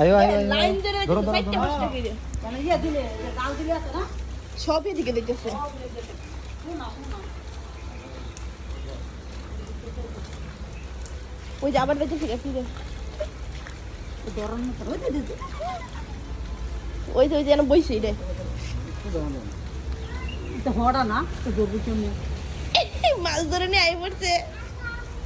আয়ো আয়ো লাইন ধরে করে ইয়ে দিলে দিলে আছে না সব এদিকে দেখতেছে ওই যে আবার দেখতেছে কি রে ওই যে ওই যে যেন বইছে রে এটা হড়া না তো ধরবো কেমনি মাছ ধরে নিয়ে আই পড়ছে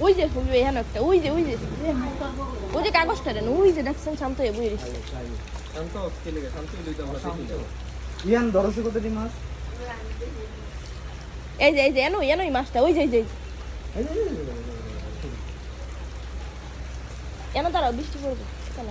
ওই যে ওই এখানে একটা ওই যে ওই যে ওই যে কাগজটা রে ওই যে দেখছেন শান্ত হয়ে দেখি যাব ইয়ান ধরছে কতটি মাছ এই যে এই যে এনো এনো এই মাছটা ওই যে এই যে এনো দাঁড়াও বৃষ্টি পড়বে চলো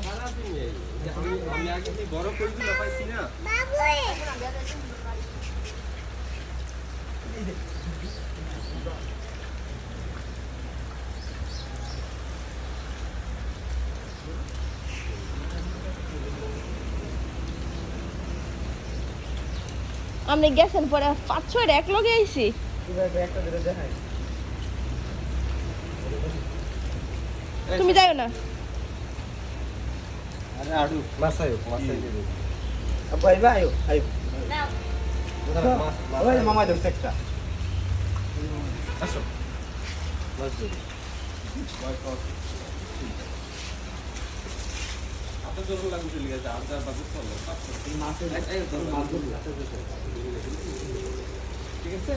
আপনি গেছেন পরে পাঁচ ছয়টা এক লগে আইছি তুমি যাইও না মামা ধরছে একটা আসো ঠিক আছে?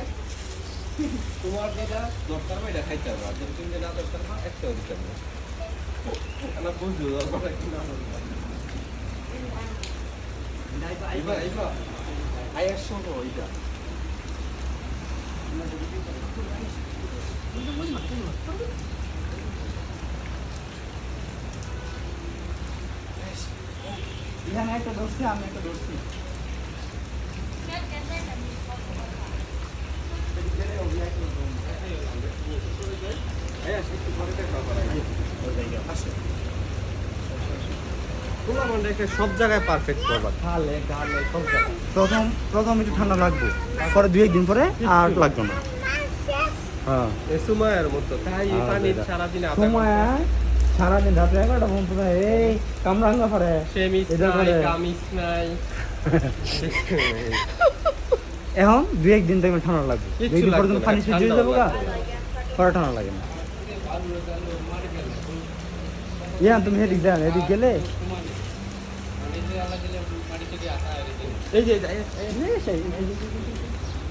তোমার যেটা দরকার হয় এটা খাইতে হবে। আর তুমি যেটা দরকার হয় একটাও দিতে হবে। না বুঝলো দরকার একটু না এইবার এইবার আয়ের সঙ্গে ওইটা। একটা ধরছি আমি একটা ধরছি সব জায়গায় পারফেক্ট করবা সব জায়গায়। প্রথম প্রথম একটু ঠান্ডা লাগবে পরে দুই একদিন পরে আর লাগবে না। হ্যাঁ। সময়ের মতো তাই হ্যাঁ, পানি সারাদিন সময় সারাদিন রাত্রে এগারোটা পর্যন্ত এই কামরাঙ্গা পারে এখন দুই একদিন দেখবেন ঠান্ডা লাগবে দুই দিন লাগবে পর্যন্ত পানি সহ্য হয়ে যাব গা। পরে ঠান্ডা লাগে না ইয়ান তুমি এদিক যান এদিক গেলে এই যে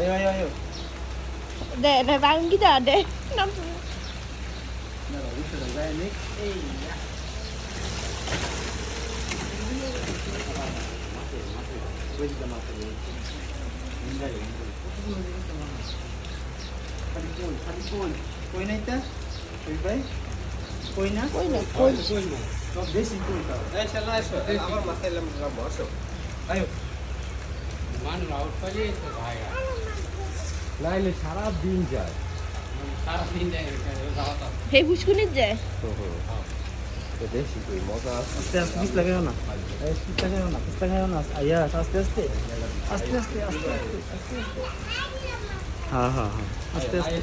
Ayo ayo ayo. Để để bạn cái giờ để năm. Nó rồi đi. Từ ra nick. কই নাই তা কই ভাই কই না কই না কই কই না সব বেশি কই তা এই শালা এসো আমার মাথায় লাম বসো আয়ো মান রাউট পালি তো ভাই লাইনে সারা দিন যায় হে না। আস্তে আস্তে। আস্তে আস্তে হ্যাঁ হ্যাঁ হ্যাঁ। আস্তে আস্তে।